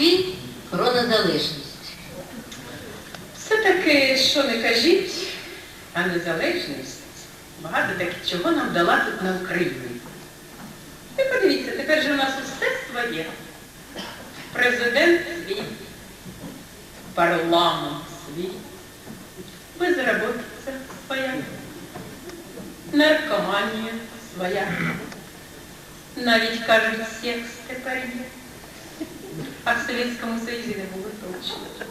казки про незалежність. Все-таки, що не кажіть, а незалежність багато так чого нам дала тут на Україні. Ви подивіться, тепер же у нас усе своє. Президент свій, парламент свій, безработиця своя, наркоманія своя. Навіть кажуть, секс тепер є. А в Совєтському Союзі не було точно.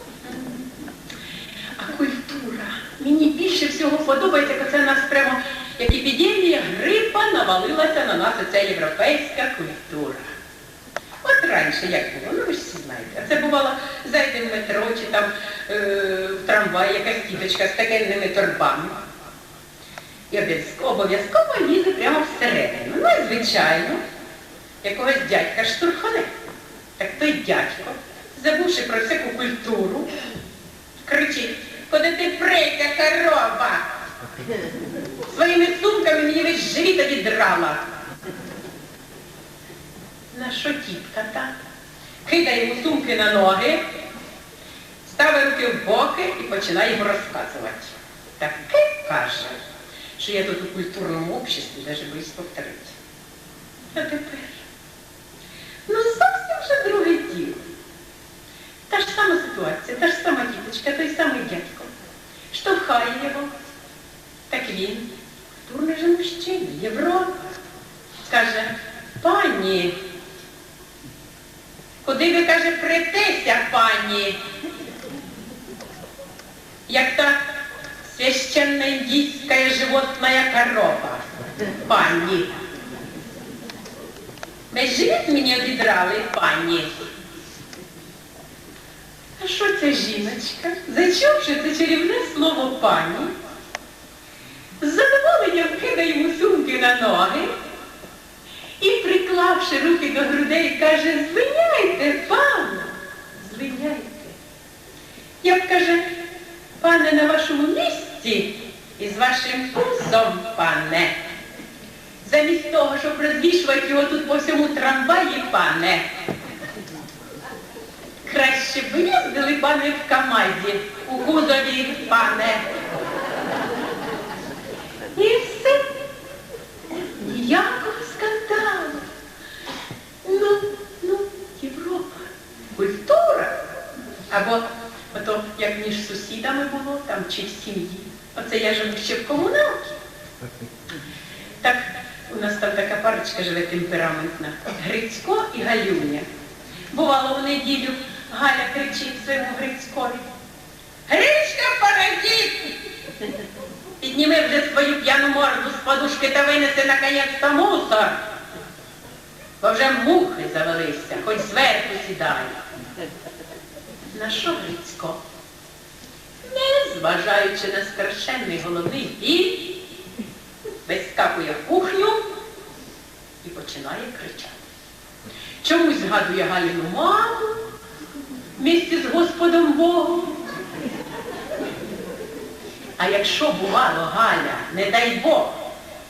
А культура. Мені більше всього подобається, як це нас прямо як епідемія грипа навалилася на нас оця європейська культура. От раніше як було, ну ви ж всі знаєте. Це бувало, зайде в метро чи там е, в трамвай якась тіточка з такенними торбами. І обов'язково лізе прямо всередину. Ну і звичайно, якогось дядька штурхане. Так той дядько, забувши про всяку культуру, кричить, куди ти прийка корова? Своїми сумками мені весь живіт віддрала. На що тітка та? Кидає йому сумки на ноги, ставить руки в боки і починає йому розказувати. Таке каже, що я тут у культурному обществі навіть боюсь повторити. А тепер? Ну зовсім вже друге діло. Та ж сама ситуація, та ж сама той самий дядько. Штовхає його. Так він, культурний же мужчина, Європа. Каже, пані, куди ви, каже, претеся, пані? Як та священна індійська животная корова, пані. Весь живіт мені обідрали, пані. Що ця жіночка, зачувши це чарівне слово пані, з задоволенням кидає йому сумки на ноги і, приклавши руки до грудей, каже, звиняйте, пане, звиняйте. Я б, каже, пане, на вашому місці і з вашим пузом, пане. Замість того, щоб розвішувати його тут по всьому трамваї, пане. Краще б їздили, пане, в Камазі, у кузові, пане. І все. Ніякого скандалу. Ну, ну, Європа, культура. Або ото як між сусідами було, там чи в сім'ї. Оце я живу ще в комуналці. Так, у нас там така парочка живе темпераментна. Грицько і Галюня. Бувало в неділю Галя кричить своєму Грицькові. Гришка, паразит! Підніми вже свою п'яну морду з подушки та винеси наконець-то мусор. Бо вже мухи завелися, хоч зверху сідай. На що Грицько? Не зважаючи на страшенний головний біль, вискакує в кухню і починає кричати. Чомусь згадує Галіну маму місті з Господом Богом. А якщо бувало Галя, не дай Бог,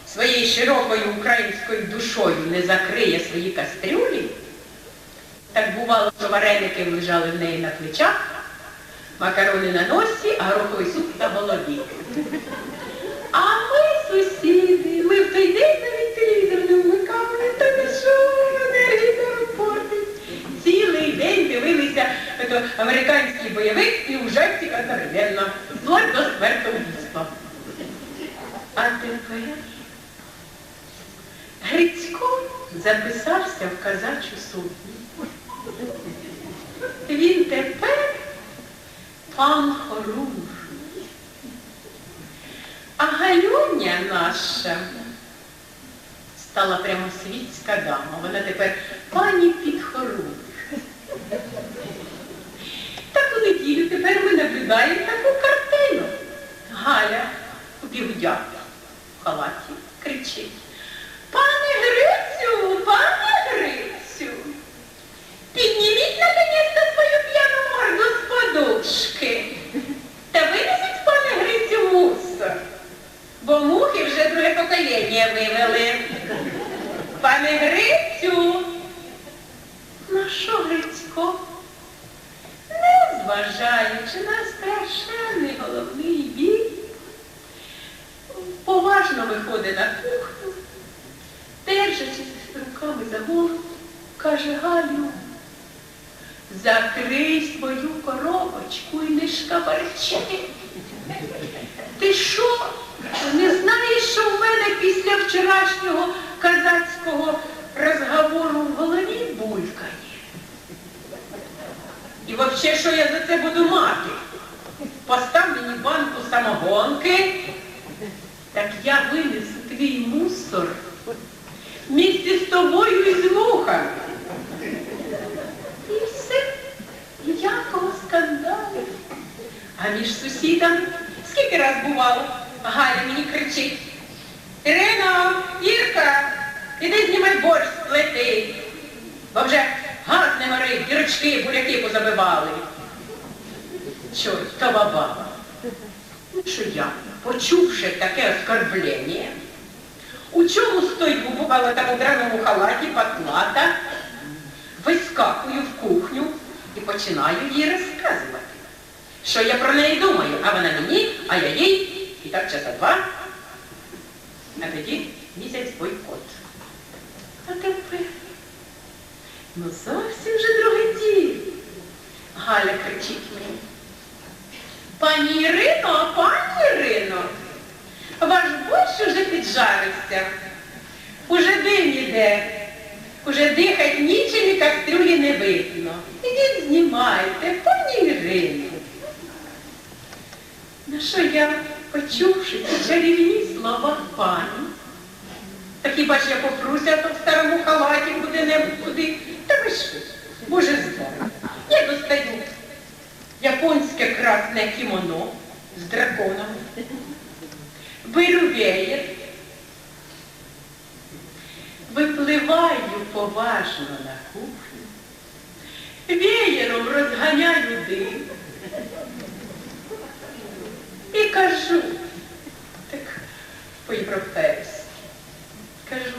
своєю широкою українською душою не закриє свої кастрюлі, так бувало, що вареники лежали в неї на плечах, макарони на носі, а гороховий суп на голові. А ми, сусіди, ми в той день навіть телевізор не вмикали, та ви що. Цілий день дивилися ето, американський бойовик і ужастик одновременно, вплоть до смертоубійства. А тепер Грицько записався в казачу сотню. Він тепер пан Хорунжий. А Галюня наша стала прямо світська дама. Вона тепер пані підхорунж. Так у неділю тепер ми наблюдаємо таку картину. Галя у бігудях в халаті кричить. Пане Грицю, пане Грицю, підніміть наконець свою п'яну морду з подушки. Та винесіть, пане Грицю, мусор. Бо мухи вже друге покоління вивели. Пане Грицю. Ну що, Грицько? зважаючи на страшенний головний біль, поважно виходить на кухню, держачись руками за голову, каже Галю, закрий свою коробочку і не шкабарчи. Ти що? Не знаєш, що в мене після вчорашнього казацького розговору в голові булькає? І взагалі, що я за це буду мати? Постав мені банку самогонки, я винесу твій мусор місці з тобою і з мухами. І все, ніякого скандалу. А між сусідами скільки раз бувало, Галя мені кричить. Ірино, Ірка, іди знімай борщ з плити. Бо вже газ не горить, дірочки, буряки позабивали. Чортова баба. Ну що я, почувши таке оскорблення, у чому стоїть бувала там у драному халаті патлата, вискакую в кухню і починаю їй розказувати, що я про неї думаю, а вона мені, а я їй, і так часа два, а тоді місяць бойкот. А тепер, ну зовсім же друге діло. Галя кричить мені. Пані Ірино, пані Ірино, ваш борщ уже. Дим іде, уже дихать нічим і кастрюлі не видно. Ідіть знімайте, пані Ірино. На що я, почувши ці чарівні слова пані, та хіба ж я попруся то в старому халаті куди-небудь куди, та ви що, боже здорово. Я достаю японське красне кімоно з драконом, беру веєр, випливаю поважно на кухню, веєром розганяю дим і кажу, так по-європейськи, кажу,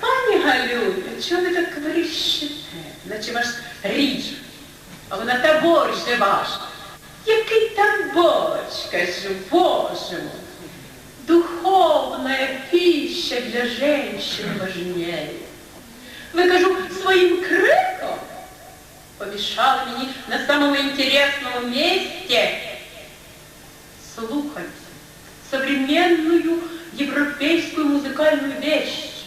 пані Галюня, чого ви так верещите, наче ваш ріж, а вона та борщ же ваш. Який там борщ, кажу, боже мой. Духовная пища для женщин важнее. Вы, кажу, своим криком помешали мне на самом интересном месте слухать современную европейскую музыкальную вещь,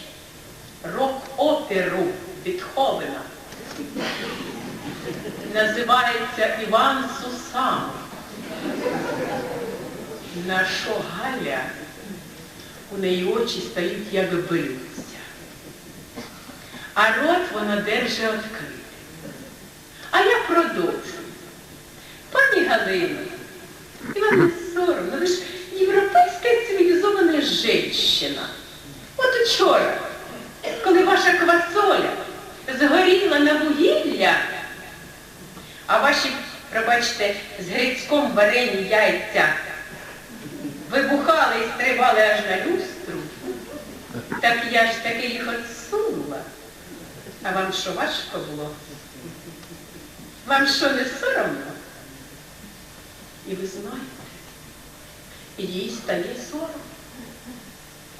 рок-оперу Бетховена. Називається Іван Сусам. На що Галя, у неї очі стають як блюдця. А рот вона держить відкритий. А я продовжую. Пані Галино, і вам не соромно, ви ж європейська цивілізована жінка. От учора, коли ваша квасоля згоріла на вугілля, а ваші, пробачте, з грицьком варені яйця вибухали і стрибали аж на люстру, так я ж таки їх отсунула. А вам що важко було? Вам що не соромно? І ви знаєте, їй стає соромно.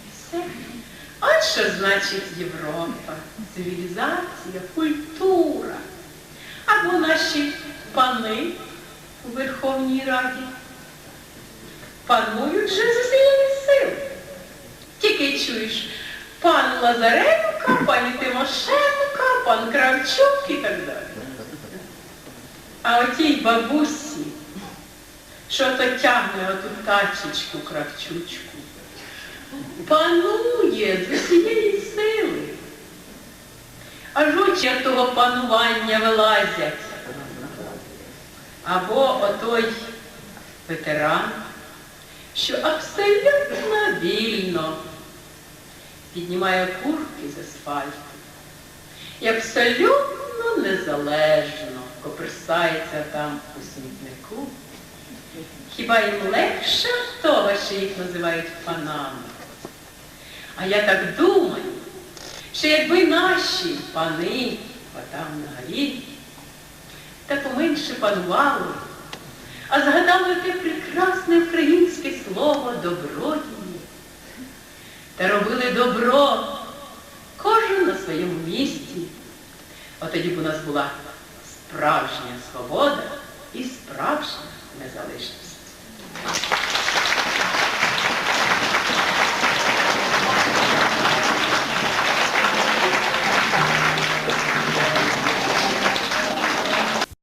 І все. От що значить Європа, цивілізація, культура. Або наші пани у Верховній Раді панують вже з усієї сили. Тільки чуєш пан Лазаренко, пані Тимошенко, пан Кравчук і так далі. А отій бабусі, що то тягне оту тачечку кравчучку, панує з усієї сили. Аж очі від того панування вилазять. Або отой ветеран, що абсолютно вільно піднімає курки з асфальту і абсолютно незалежно коперсається там у смітнику. Хіба їм легше того, що їх називають панами? А я так думаю, що якби наші пани, отам на горі, та поменше панували, а згадали те прекрасне українське слово добродії. Та робили добро, кожен на своєму місці. От тоді б у нас була справжня свобода і справжня незалежність.